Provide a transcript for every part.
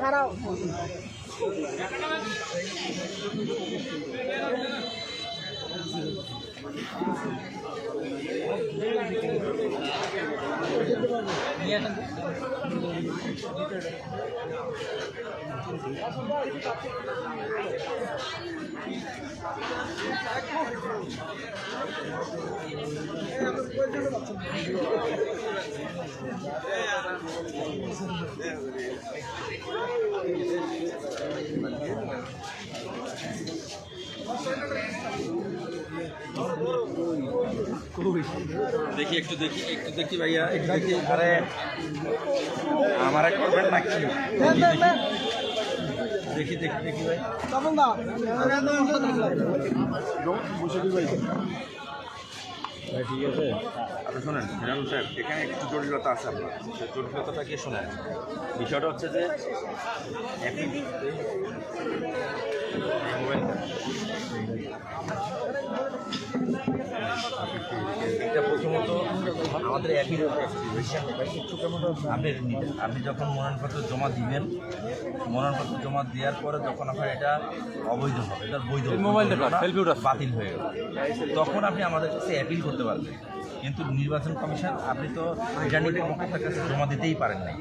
দাঁড়াও Yeah. দেখি, একটু দেখি একটু দেখি ভাইয়া, একটু দেখি। আরে, আমার করবেন নাকি? দেখি দেখি। দেখি ভাই। আপনি শোনেন হিরানুল সাহেব, এখানে একটু জটিলতা আছে আপনার। সেই জটিলতাটা কি শোনেন? বিষয়টা হচ্ছে যে একই এই মোবাইলটা এটা প্রথমত আমাদের একই আপনি আপনি যখন মনোনয়নপত্র জমা দিবেন মনোনয়নপত্র জমা দেওয়ার পরে যখন আপনার এটা অবৈধ হবে এটা বৈধ মোবাইলটা বাতিল হয়ে গেল। তখন আপনি আমাদের কাছে অ্যাপিল করতে পারবেন। কিন্তু নির্বাচন কমিশন আপনি তো রিটার্নিং কর্মকর্তার কাছে জমা দিতেই পারেন নাই।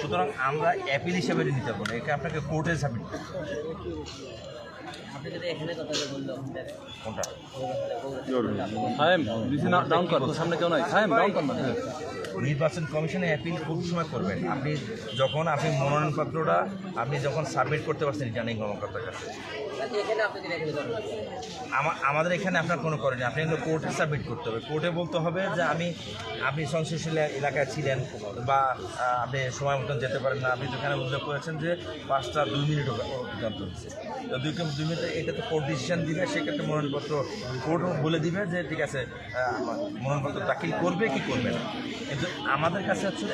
সুতরাং আমরা অ্যাপিল হিসেবে নিতে পারব না একে আপনাকে কোর্টে সাবমিট করতে কোনটা? সাহেব বিসি ডাউন কর সামনে কেউ নাই। সাহেব ডাউন কর না নির্বাচন কমিশনে অ্যাপিল কোন সময় করবেন। আপনি যখন, আপনি মনোনয়নপত্রটা, আপনি যখন সাবমিট করতে পারছেন রিটার্নিং কর্মকর্তার কাছে। আমাদের এখানে আপনার কোনো করেনি আপনি কিন্তু কোর্টে সাবমিট করতে হবে। কোর্টে বলতে হবে যে আমি, আপনি সংশ্লিষ্ট এলাকায় ছিলেন বা আপনি সময় মতন যেতে পারেন না। আপনি যেখানে উল্লেখ করেছেন যে পাঁচটা দুই মিনিট অতিক্রান্ত হচ্ছে। তো দুই দুই মিনিটে এটা তো কোর্ট ডিসিশন দিবে সেক্ষেত্রে মনোনয়নপত্র কোর্ট বলে দিবে যে, ঠিক আছে মনোনয়নপত্র দাখিল করবে কি করবে না? কিন্তু আমাদের কাছে হচ্ছে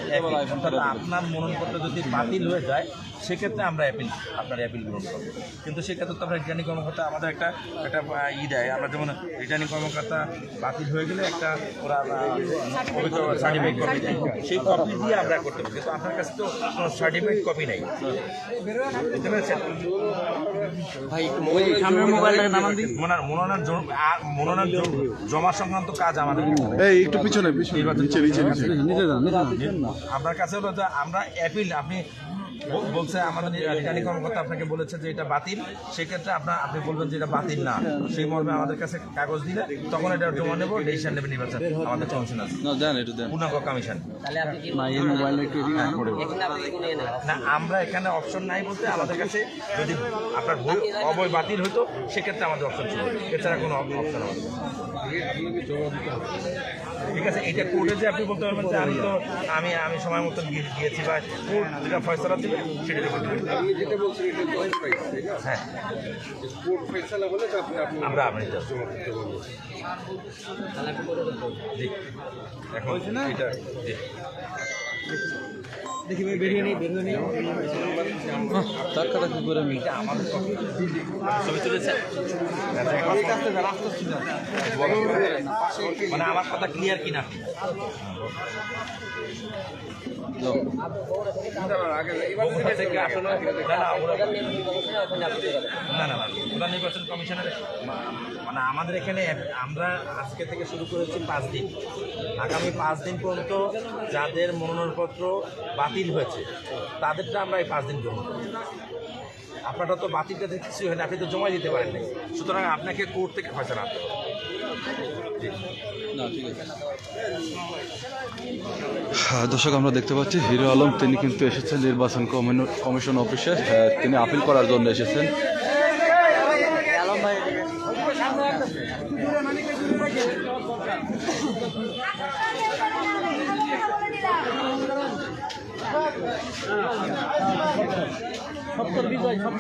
আপনার মনোনয়নপত্র যদি বাতিল হয়ে যায় সেক্ষেত্রে আমরা অ্যাপিল আপনার অ্যাপিল গ্রহণ করব। কিন্তু সেক্ষেত্রে তো আমরা রিটার্নিং কর্মকর্তা আমাদের একটা একটা ই দেয়। আমরা যেমন রিটার্নিং কর্মকর্তা বাতিল হয়ে গেলে একটা ওরা সার্টিফিকেট কপি দেয়। সেই কপি দিয়ে আমরা করতে পারি। কিন্তু আপনার কাছে তো কোনো সার্টিফিকেট কপি নেই। বুঝতে পেরেছেন? মনোনয়ন জমা সংক্রান্ত কাজ আমাদের এই একটু পিছনে পিছনে নিচে নিচে নিচে। নিচে যান যান। আপনার কাছে হলো যে আমরা অ্যাপিল আপনি বলছে আমাদের রিটার্নিং কর্মকর্তা আপনাকে বলেছে যে এটা বাতিল সেক্ষেত্রে আপনার আপনি বলবেন যে এটা বাতিল না। সেই মর্মে আমাদের কাছে কাগজ দিলে তখন এটা জমা নেব ডিসিশন নেবে নির্বাচন। আমাদের কমিশন আছে পূর্ণাঙ্গ কমিশন। তাহলে আপনি কি না আমরা এখানে অপশন নাই বলতে আমাদের কাছে যদি আপনার বই- অবয় বাতিল হতো সেক্ষেত্রে আমাদের অপশন ছিল। এছাড়া কোনো অপশন আমাদের ঠিক আছে এটা কোর্টে যে আপনি বলতে পারবেন যে আমি তো আমি আমি সময় মতন গিয়েছি বা কোর্ট যেটা ফয়সলা দিবে সেটা আপনি যেটা বলছেন এটা তো অথরাইজ ঠিক আছে? হ্যাঁ। কোর্ট ফেসলা হলে তো আপনি আপনি আমরা আপনি জি। এখন এটা জি। টাকা টাকা করে ছবি তুলেছেন মানে আমার কথা ক্লিয়ার কিনা? না না না না না নির্বাচন কমিশনের মানে আমাদের এখানে আমরা আজকে থেকে শুরু করেছি পাঁচ দিন। আগামী পাঁচ দিন পর্যন্ত যাদের মনোনয়নপত্র বাতিল হয়েছে তাদেরটা আমরা এই পাঁচ দিন গ্রহণ আপনারা তো বাতিলটা কিছুই হয় না আপনি তো জমা দিতে পারেননি নাই। সুতরাং আপনাকে কোর্ট থেকে ফয়সলা আনতে হবে। না ঠিক আছে। হ্যাঁ, দর্শক আমরা দেখতে পাচ্ছি হিরো আলম তিনি কিন্তু এসেছেন নির্বাচন কমিশন অফিসে। হ্যাঁ, তিনি আপিল করার জন্য এসেছেন।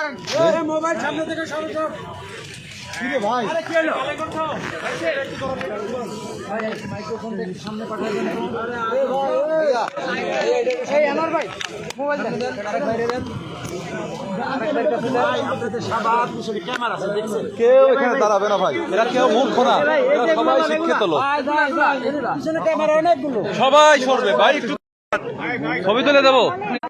ওটা বলবেন বললাম না ধাক্কা দেওয়া না লাগে এদিকে এদিকে এদিকে ব্যাগে ব্যাগে সাক্ষাৎ সামনে থেকে সরি ওই সামনে থেকে কেউ এখানে দাঁড়াবে না ভাই। এরা কেউ মূর্খ না। এরা সবাই শিক্ষিত লোক। সবাই সরবে। ভাই একটু ছবি তুলে দেবো।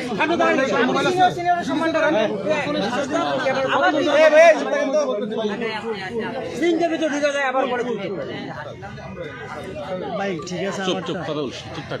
ফোন আছে চুপ চুপ কথা বলছি চুপ থাক।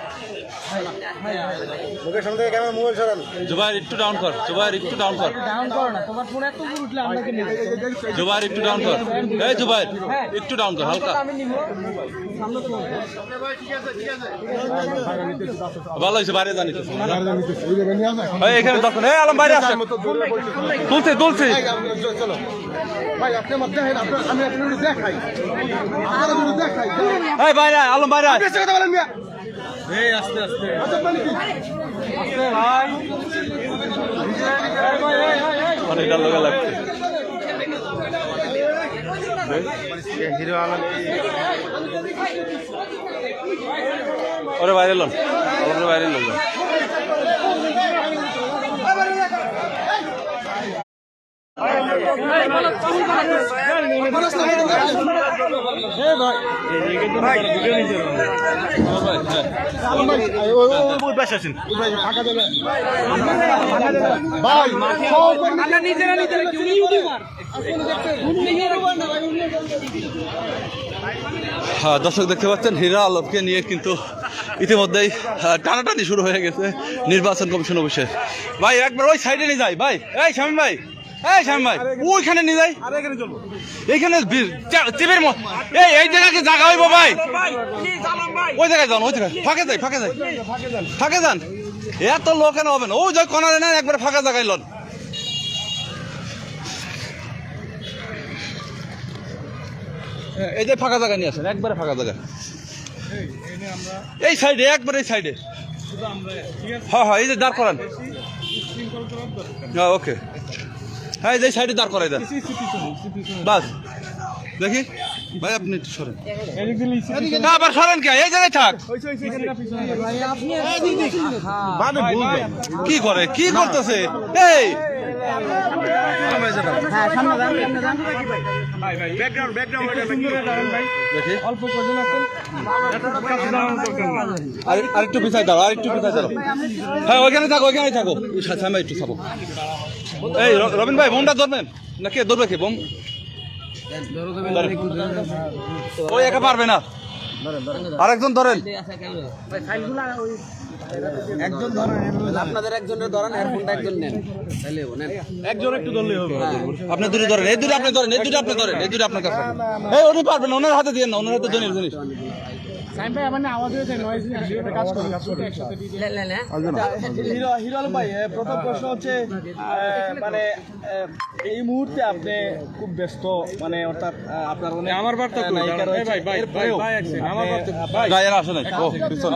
মুখের সামনে থেকে ক্যামেরা মোবাইল সরান। জুবাইর একটু ডাউন কর জুবাইর একটু ডাউন কর। ডাউন করো না তোমার ফোন এত উপর উঠলে আপনাকে নেবে। জুবাইর একটু ডাউন কর। এই জুবাইর একটু ডাউন কর হালকা। আমি নিব সামনে তো ভালো হয়েছে বাইরে জানি তো এই এখানে দেখুন এই আলম বাইরে আসছে। তুলছে তুলছে। চলো ভাই আপনি আমার দেখেন আমি আপনার দেখাই আপনার দেখাই এই বাইরে আলম বাইরে আয়। কথা বলেন মিয়া। অনেক ডাল লগা লাগছে। হিরো আলম ওরে বাইরে লোন ওরে বাইরে লন হ্যাঁ দর্শক দেখতে পাচ্ছেন হীরা আলমকে নিয়ে কিন্তু ইতিমধ্যেই আহ, টানাটানি শুরু হয়ে গেছে নির্বাচন কমিশন অফিসে। ভাই একবার ওই সাইডে নিয়ে যাই ভাই। এই শামীম ভাই। এই শামীম ভাই ওইখানে নিয়ে যাই। এইখানে বীর- চা- চিবির ম- এই এই জায়গাকে জায়গা হইব ভাই? ওই জায়গায় যান ওই জায়গায়। ফাঁকে যাই ফাঁকে যাই। ফাঁকে যান। এত লোক কেন হবে না। ওই যে কনারে নেন একবার ফাঁকা জায়গায় লন। হ্যাঁ, এই যে ফাঁকা জায়গা নিয়ে আসেন একবারে ফাঁকা জায়গা এই সাইডে একবারে এই সাইডে। হ্যাঁ হ্যাঁ এই যে দাঁড় করান। হ্যাঁ ওকে। হ্যাঁ এই যে সাইডে দাঁড় করাই দেন। বাস। দেখি। ভাই আপনি একটু সরেন। না আবার সরেন কে? এই জায়গায় থাক। কি করে? কি করতেছে? এই! আরেকটু পিছাই দাও আরেকটু পিছাই দাও হ্যাঁ ওইখানে থাকো ওইখানে থাকো। সামনে একটু থাকো। এই রবিন ভাই, বোমটা ধরবেন? না কে, ধরবে কে, বোম? ধরেন। ওই একা পারবে না। আরেকজন ধরেন। আপনি দুটো ধরেন, এই দুটো আপনি ধরেন, এই দুটো আপনি ধরেন, এই দুটো আপনার কাছে। এই, উনি পারবেন না, ওনার হাতে দিয়ে না, ওনার হাতে ধরেন জিনিস। সাইম ভাই আমার না আওয়াজ হয়েছে নয়েজ এটা কাজ করবে কাজ করবে হিরো হিরো আলম ভাই প্রথম প্রশ্ন হচ্ছে মানে এ, এই মুহূর্তে আপনি খুব ব্যস্ত মানে অর্থাৎ আপনার অনেক আমার বার্তা আসে নাই। পিছনে।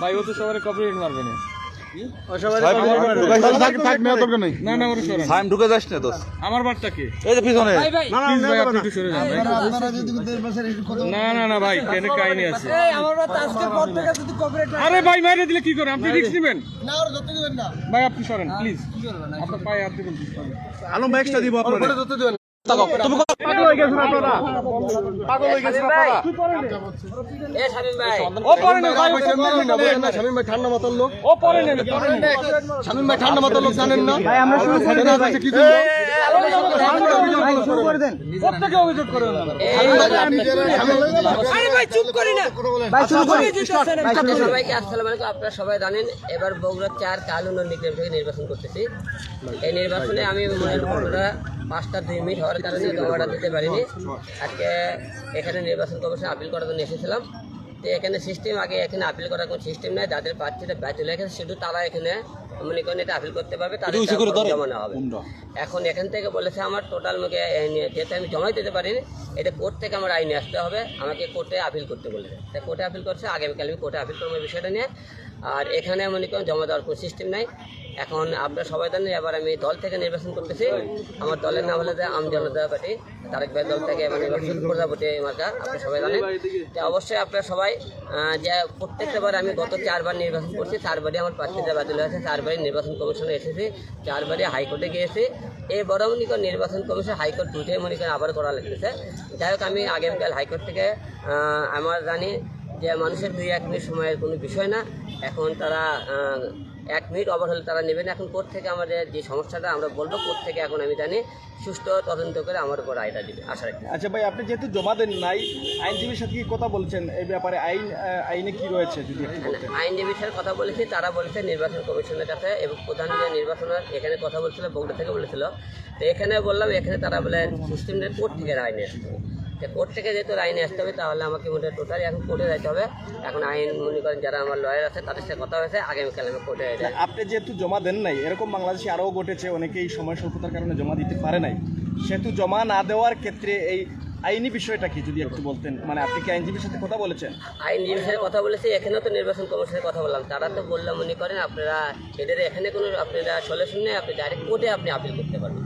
ভাই ও তো সবারে কপিরাইট মারবে না। তাহলে থাক থাক নেওয়ার দরকার নেই। না না ওরা সরান সাইম ঢুকে যাস না দোস্ত। আমার বারটা কে? এই যে পিছনে। আপনি একটু সরে যান ভাই। না না না ভাই কেন কাহিনী আছে। আরে ভাই মাইরে দিলে কি করে? আপনি রিস্ক নেবেন। না ওরা ধরতে দিবেন না। ভাই আপনি সরেন প্লিজ আপনার পায়ে হাত দিবেন আলম ভাই এক্সট্রা দিব আপনার হয়ে হয়ে ঠান্ডা লোক। শামীম ভাই লোক জানেন না? আপনারা সবাই জানেন এবার বগুড়া চার কালুন নির্বাচন করতেছি। এই নির্বাচনে আমি পাঁচটা দুই মিনিট হওয়ার কারণে জমাটা দিতে পারিনি। আজকে এখানে নির্বাচন কমিশন আপিল করার জন্য এসেছিলাম। তো এখানে সিস্টেম আগে এখানে আপিল করার কোনো সিস্টেম নেই। যাদের প্রার্থীরা ব্যাচুলে এখানে শুধু তারা এখানে মনে করেন এটা আপিল করতে পারবে তাদের জমা হবে। এখন এখান থেকে বলেছে আমার টোটাল মুখে যেহেতু আমি জমাই দিতে পারিনি এটা কোর্ট থেকে আমার আইনে আসতে হবে। আমাকে কোর্টে আপিল করতে বলেছে। তাই কোর্টে আপিল করছে আগামীকাল আমি কোর্টে আপিল করব বিষয়টা নিয়ে। আর এখানে মনে করেন জমা দেওয়ার কোনো সিস্টেম নাই। এখন আপনারা সবাই জানেন এবার আমি দল থেকে নির্বাচন করতেছি। আমার দলের নাম হলো যে আম জনতা পার্টি। তারেক ভাই দল থেকে নির্বাচন প্রজাপতি মার্কা আপনারা সবাই জানেন। তো অবশ্যই আপনারা সবাই যে প্রত্যেকটা বার আমি গত চারবার নির্বাচন করছি চারবারই আমার প্রার্থীরা বাতিল হয়েছে চারবারই নির্বাচন কমিশনে এসেছি চারবারই হাইকোর্টে গিয়েছি। এবারও মনে করেন নির্বাচন কমিশন হাইকোর্ট দুটোই মনে করেন আবার করা লাগতেছে। যাই হোক, আমি আগামীকাল হাইকোর্ট থেকে আমার জানি যে মানুষের দুই এক মিনিট সময়ের কোনো বিষয় না। এখন তারা এক মিনিট ওভার হলে তারা নেবে না এখন কোর্ট থেকে আমাদের যে সমস্যাটা আমরা বলব কোর্ট থেকে এখন আমি জানি সুস্থ তদন্ত করে আমার উপর আয়টা দিবে। আশা রাখি। আচ্ছা ভাই আপনি যেহেতু জমা দেন নাই আইনজীবীর সাথে কি কথা বলছেন? এই ব্যাপারে আইন আইনে কি রয়েছে যদি আইনজীবীর সাথে কথা বলেছি তারা বলেছে নির্বাচন কমিশনের কাছে এবং প্রধান যে নির্বাচনের এখানে কথা বলছিল বগুড়া থেকে বলেছিল। তো এখানে বললাম এখানে তারা বলে সুপ্রিম কোর্ট থেকে তো কোর্ট থেকে যেহেতু আইনে আসতে হবে তাহলে আমাকে মনে টোটালি এখন কোর্টে যাইতে হবে। এখন আইন মনে করেন যারা আমার লয়ার আছে তাদের সাথে কথা হয়েছে আগামীকাল আমি কোর্টে যাই। আপনি যেহেতু জমা দেন নাই এরকম বাংলাদেশে আরও ঘটেছে অনেকেই সময় স্বল্পতার কারণে জমা দিতে পারে নাই। সেহেতু জমা না দেওয়ার ক্ষেত্রে এই আইনি বিষয়টা কি যদি একটু বলতেন? মানে আপনি কি আইনজীবীর সাথে কথা বলেছেন? আইনজীবীর সাথে কথা বলেছি এখানেও তো নির্বাচন কমিশনের কথা বললাম। তারা তো বললাম মনে করেন আপনারা এদের এখানে কোনো আপনারা সলিউশন নেই আপনি ডাইরেক্ট কোর্টে আপনি আপিল করতে পারবেন।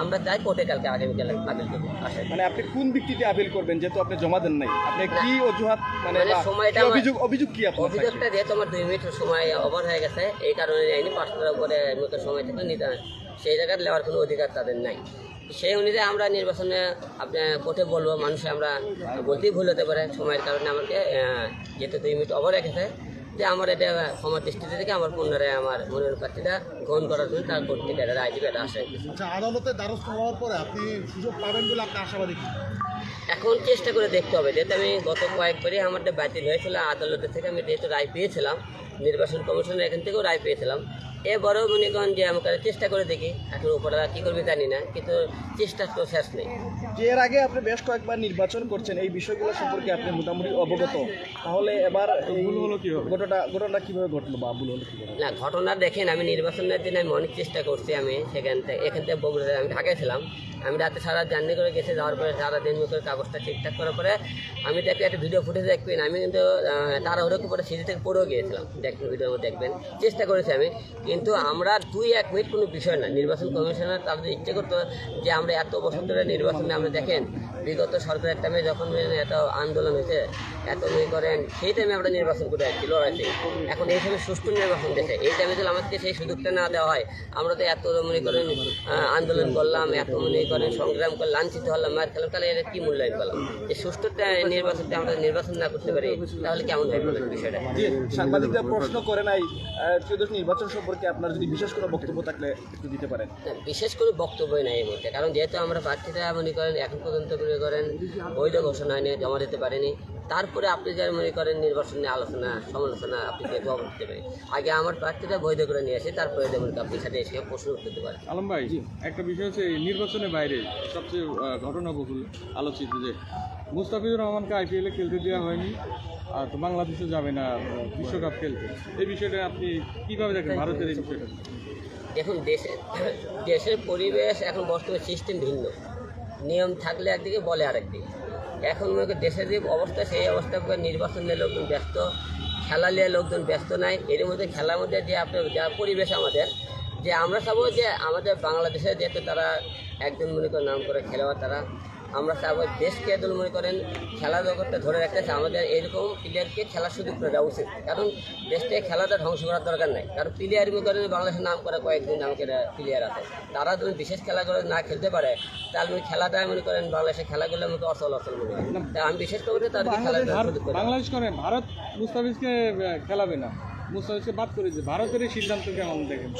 আমরা চাই কোর্টে কালকে আগামীকাল আপিল করব মানে আপনি কোন ভিত্তিতে আপিল করবেন? যেহেতু আপনি জমা দেন নাই। আপনি কি অজুহাত মানে মানে সময়টা অভিযোগ অভিযোগ কি আপনার অভিযোগটা যেহেতু আমার দুই মিনিট সময় ওভার হয়ে গেছে এই কারণে আইনি পাঁচটার উপরে মতো সময় থেকে নিতে সেই জায়গায় নেওয়ার কোনো অধিকার তাদের নাই। সেই অনুযায়ী আমরা নির্বাচনে আপনার কোর্টে বলব মানুষে আমরা বলতেই ভুল হতে পারে। সময়ের কারণে আমাকে যেহেতু দুই মিনিট ওভার রেখেছে যে আমার এটা আমার দৃষ্টিতে থেকে আমার পুনরায় আমার মনোনয়ন প্রার্থীটা গ্রহণ করার জন্য তার কর্তৃক এটা রায় দিবে এটা আশা। আচ্ছা আদালতে দ্বারস্থ হওয়ার পরে আপনি সুযোগ পাবেন বলে আপনি আশাবাদী এখন চেষ্টা করে দেখতে হবে যেহেতু আমি গত কয়েকবারই আমারটা বাতিল হয়েছিল আদালতের থেকে আমি যেহেতু রায় পেয়েছিলাম নির্বাচন কমিশনের এখান থেকেও রায় পেয়েছিলাম। এবারেও মনে করেন যে আমাকে চেষ্টা করে দেখি এখন উপররা কী করবে জানি না কিন্তু চেষ্টা তো শেষ নেই। এর আগে আপনি বেশ কয়েকবার নির্বাচন করছেন এই বিষয়গুলো সম্পর্কে আপনি মোটামুটি অবগত। তাহলে এবার ভুল হলো কি ঘটনা ঘটনা কীভাবে ঘটলো বা ভুল হলো না ঘটনা দেখেন আমি নির্বাচনের দিন আমি অনেক চেষ্টা করছি আমি সেখান থেকে এখান থেকে বগুড়াতে আমি ঢাকায় ছিলাম। আমি রাতে সারা জার্নি করে গেছে যাওয়ার পরে সারা দিন করে কাগজটা ঠিকঠাক করার পরে আমি দেখি একটা ভিডিও ফুটেজ দেখবেন আমি কিন্তু তাড়াহুড়ো পরে সিঁড়ি থেকে পড়েও গিয়েছিলাম। মধ্যে দেখবেন। চেষ্টা করেছি আমি। কিন্তু আমরা দুই এক মিনিট কোনো বিষয় না। নির্বাচন কমিশনার তাদের ইচ্ছে করতো যে আমরা এত বছর ধরে নির্বাচনে আমরা দেখেন, বিগত সরকারের টাইমে যখন এত আন্দোলন হয়েছে, এত মনে করেন, সেই টাইমে আমরা নির্বাচন করে আসছি লড়াইছি এখন এই সময় সুষ্ঠু নির্বাচন দেশে, এই টাইমে যদি আমাদেরকে সেই সুযোগটা না দেওয়া হয়, আমরা তো এত মনে করেন আন্দোলন করলাম, এত মনে করেন, সংগ্রাম করে লাঞ্ছিত হলাম, মার খেলাম, তাহলে এটা কি মূল্যায়ন পেলাম যে সুষ্ঠুটা নির্বাচনটা আমরা নির্বাচন না করতে পারি, তাহলে কেমন থাকবে বিষয়টা? সাংবাদিকরা প্রশ্ন করে নাই ত্রয়োদশ নির্বাচন সম্পর্কে আপনার যদি বিশেষ কোনো বক্তব্য থাকলে একটু দিতে পারেন। বিশেষ করে বক্তব্যই নাই এই মুহূর্তে কারণ যেহেতু আমরা প্রার্থীরা মনে করেন এখন পর্যন্ত মনে করেন বৈধ ঘোষণা হয়নি জমা দিতে পারেনি তারপরে আপনি যারা মনে করেন নির্বাচন নিয়ে আলোচনা সমালোচনা আপনি যে জবাব দিতে পারেন। আগে আমার প্রার্থীরা বৈধ করে নিয়ে আসে তারপরে যেমন আপনি সাথে এসে প্রশ্ন উঠতে পারেন। আলম ভাই একটা বিষয় হচ্ছে নির্বাচনের বাইরে সবচেয়ে ঘটনাবহুল আলোচিত যে মুস্তাফিজুর রহমানকে আইপিএলে খেলতে দেওয়া হয়নি। আর তো বাংলাদেশে যাবে না বিশ্বকাপ খেলতে। এই বিষয়টা আপনি কীভাবে দেখেন ভারতের এই বিষয়টা? দেখুন দেশের দেশের পরিবেশ এখন বর্তমানে সিস্টেম ভিন্ন। নিয়ম থাকলে একদিকে, বলে আরেকদিকে। এখন মনে করেন দেশের যে অবস্থা, সেই অবস্থা করে নির্বাচন নিয়ে লোকজন ব্যস্ত, খেলা নিয়ে লোকজন ব্যস্ত নাই। এর মধ্যে খেলার মধ্যে যে আপনার, যা পরিবেশ আমাদের, যে আমরা চাবো যে আমাদের বাংলাদেশে যেহেতু তারা একজন মনে করেন নাম করে খেলোয়াড় তারা আমরা চাবো দেশকে একজন মনে করেন খেলা জগৎটা ধরে রাখতেছে। আমাদের এরকম প্লেয়ারকে খেলার সুযোগ করে দেওয়া উচিত। কারণ দেশকে খেলাটা ধ্বংস করার দরকার নাই। কারণ প্লেয়ার মনে করেন বাংলাদেশের নাম করা কয়েকজন আমাকে প্লেয়ার আছে। তারা যদি বিশেষ খেলাগুলো না খেলতে পারে তাহলে খেলাটা মনে করেন বাংলাদেশের খেলাগুলো মতো অচল অচল মনে করি তাই আমি বিশেষ করে করে দেব। বাংলাদেশ করে ভারত মুস্তাফিজকে খেলাবে না। মুস্তাফিজকে বাদ করে দিয়েছে ভারতের সিদ্ধান্ত কেমন দেখেন?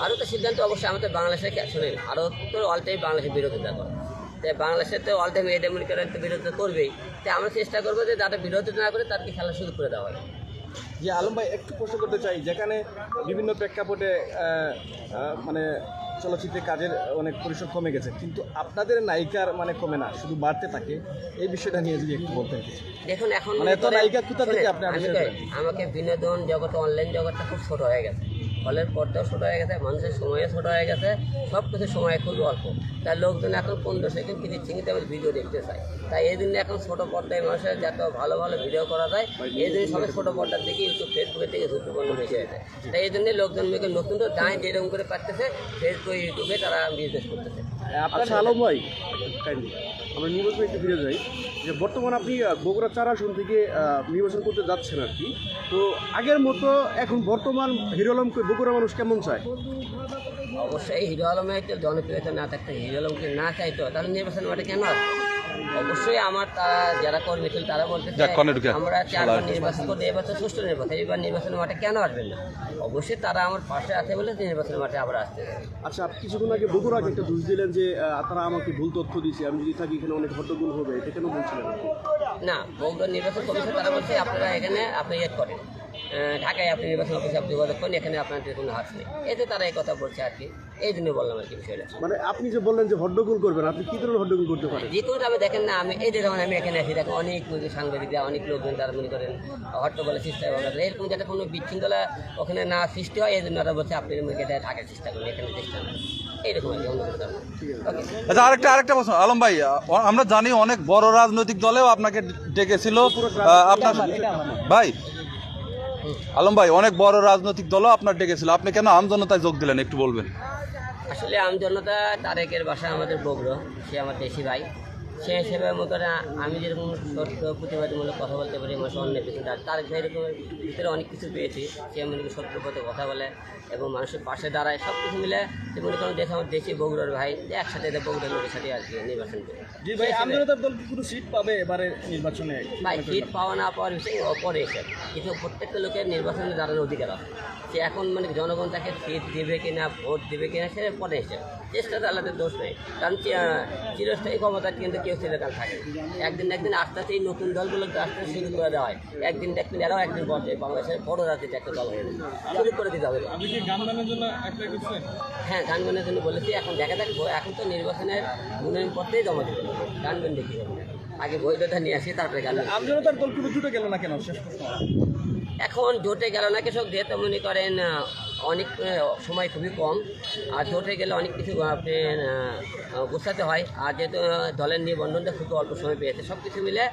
ভারতের সিদ্ধান্ত অবশ্যই আমাদের বাংলাদেশের শুনেন ভারত তো অল টাইম বাংলাদেশের বিরোধিতা করে তাই বাংলাদেশের তো অল টাইম এদের মনে করেন তো বিরোধিতা করবেই। তাই আমরা চেষ্টা করব যে যাতে বিরোধিতা না করে তাদেরকে খেলা শুরু করে দেওয়া হয়। যে আলম ভাই একটু প্রশ্ন করতে চাই যেখানে বিভিন্ন প্রেক্ষাপটে মানে চলচ্চিত্রে কাজের অনেক পরিসর কমে গেছে কিন্তু আপনাদের নায়িকার মানে কমে না শুধু বাড়তে থাকে এই বিষয়টা নিয়ে যদি একটু বলতেন দেখুন এখন মানে এত নায়িকা কোথা থেকে আপনি? আমাকে বিনোদন জগৎ অনলাইন জগৎটা খুব ছোট হয়ে গেছে। হলের পর্দাও ছোটো হয়ে গেছে, মানুষের সময়ও ছোটো হয়ে গেছে সব কিছু সময় খুব অল্প। তাই লোকজন এখন পনেরো সেকেন্ড তিরিশ সেকেন্ড আমি ভিডিও দেখতে চায়। তাই এই জন্য এখন ছোটো পর্দায় মানুষের যত ভালো ভালো ভিডিও করা যায়, এই জন্য সবাই ছোটো পর্দার দিকে ইউটিউব ফেসবুকের দিকে ঝুঁকিপূর্ণ বেশি হয়েছে। তাই এই জন্য লোকজন নতুন তো দায় যেরকম করে পারতেছে ফেসবুক ইউটিউবে তারা বিজনেস করতেছে। আচ্ছা আলম ভাই আমরা নির্বাচনে একটু ফিরে যাই। যে বর্তমান আপনি বগুড়া চার আসন থেকে নির্বাচন করতে যাচ্ছেন আর কি। তো আগের মতো এখন বর্তমান হিরো আলমকে বগুড়া মানুষ কেমন চায়? অবশ্যই হিরো আলমে একটু জনপ্রিয়তা না থাকতে হিরো আলমকে না চাইতো তাহলে নির্বাচন ওটা কেন? অবশ্যই আমার তারা যারা কর্মী ছিল তারা বলতে। আমরা চারবার নির্বাচন করতে এবার তো সুষ্ঠু নির্বাচন এবার নির্বাচনের মাঠে কেন আসবেন না? অবশ্যই তারা আমার পাশে আছে বলে নির্বাচনের মাঠে আবার আসতে। আচ্ছা আপনি কিছুক্ষণ আগে বগুড়াকে একটা দোষ দিলেন যে আহ, তারা আমাকে ভুল তথ্য দিয়েছে। আমি যদি থাকি এখানে অনেক হট্টগোল হবে এটা কেন বলছিলেন না বগুড়া নির্বাচন কমিশন তারা বলছে আপনারা এখানে আপনি ইয়ে করেন। ঢাকায় আপনি নির্বাচন অফিসে আপনি যোগাযোগ করেন এখানে আপনাদের কোনো হাত নেই। এই তো তারা এই কথা বলছে আর কি। এই জন্য বললাম আর কি বিষয়টা। মানে আপনি যে বললেন যে হট্টগোল করবেন আপনি কি ধরনের হট্টগোল করতে পারেন? যে কোনো আমি দেখেন না আমি এই যে যেমন আমি এখানে আছি দেখেন অনেক সাংবাদিকরা অনেক লোকজন তারা মনে করেন হট্টগোলের চেষ্টা করে এরকম যাতে কোনো বিচ্ছিন্নতা ওখানে না সৃষ্টি হয় এই জন্য ওরা বলছে আপনি এটা ঢাকার চেষ্টা করুন এখানে চেষ্টা করেন। না আচ্ছা আরেকটা আরেকটা প্রশ্ন। আলম ভাই আমরা জানি অনেক বড় রাজনৈতিক দলেও আপনাকে ডেকেছিল আপনার ভাই আলম ভাই, অনেক বড় রাজনৈতিক দলও আপনার ডেকেছিল। আপনি কেন আমজনতায় যোগ দিলেন, একটু বলবেন? আসলে আমজনতা তারেকের বাসা আমাদের বগ্র সে আমার দেশি ভাই। সে হিসেবে মতো আমি যেরকম সত্য প্রতিবাদীমূলক কথা বলতে পারি আমার অন্যের পিছনে তার তারেক ভিতরে অনেক কিছু পেয়েছি। সে মনে করি সত্য পথে কথা বলে এবং মানুষের পাশে দাঁড়ায় সব কিছু মিলে সে মনে করেন দেশ আমার দেশি বগুড়ার ভাই যে একসাথে বগুড়ার লোকের সাথে আর কি নির্বাচন করে। জি ভাই আমজনতার দল কি কোনো সিট পাবে এবারে নির্বাচনে? ভাই সিট পাওয়া না পাওয়ার বিষয় পরে এসে কিন্তু প্রত্যেকটা লোকের নির্বাচনে দাঁড়ানোর অধিকার আছে। সে এখন মানে জনগণ তাকে সিট দেবে কিনা ভোট দেবে কিনা সে পরে এসে। চেষ্টা চালাতে দোষ নেই কারণ চিরস্থায়ী ক্ষমতা কিন্তু কেউ চিরকাল থাকে একদিন একদিন আস্তে আস্তে এই নতুন দলগুলোকে আস্তে শুরু করে দেওয়া হয়। একদিন দেখবেন এরাও একদিন পর্যায়ে বাংলাদেশের বড় রাজনীতি একটা দল হয়ে শুরু করে দিতে হবে। হ্যাঁ গান গানের জন্য বলেছি। এখন দেখা দেখব এখন তো নির্বাচনের মনোনয়ন পত্রেই জমা দিতে হবে। গান গান দেখি। আগে বইটা নিয়ে আসি তারপরে গান। আমজনতার জুটে গেল না কেন? শেষ এখন জোটে গেল না কৃষক যেহেতু মনে করেন অনেক সময় খুবই কম। আর জোটে গেলে অনেক কিছু আপনি গোছাতে হয়। আর যেহেতু দলের নিবন্ধনটা খুব অল্প সময় পেয়েছে সব কিছু মিলে